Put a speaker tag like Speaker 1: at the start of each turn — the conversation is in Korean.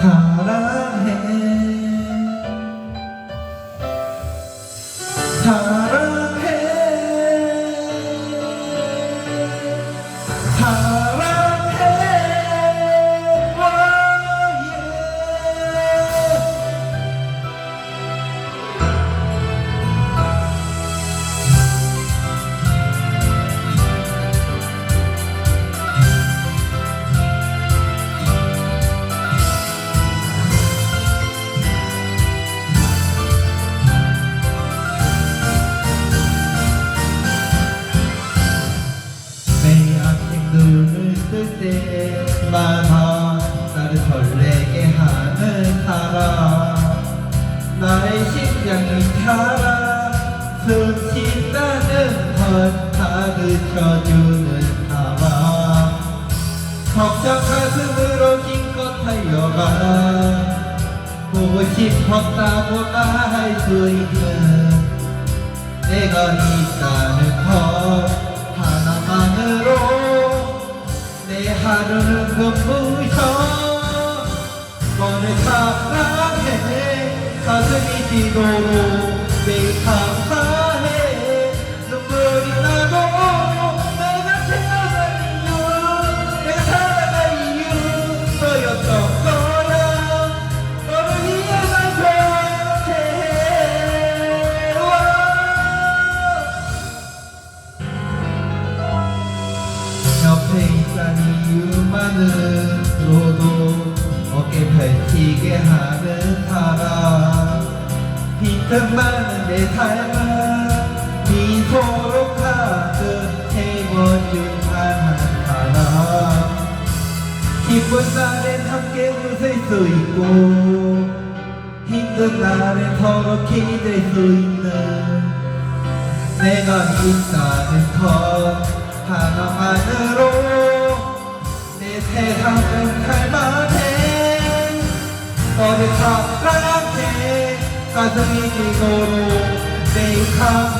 Speaker 1: 사랑 나를 설레게 하는 사람. 나의 심장이 타라. 숨쉰다는 것 가르쳐주는 사람. 걱정 가슴으로 힘껏 달려가 보고 싶었다고 말수 있는 내가 있다 눈부셔 너를 사랑해 가슴이 뛰도록 매일 감사 이유만으로도 어깨 펼치게 하는 사람. 빈틈 많은 내 삶을 미소로 가득 채워준 한 사람. 기쁜 날엔 함께 웃을 수 있고 힘든 날엔 서로 기댈 수 있는 내가 있다는 것 하나만으로 내 세상은 살만해 너를 사랑해 가슴이 뛰도록 매일 감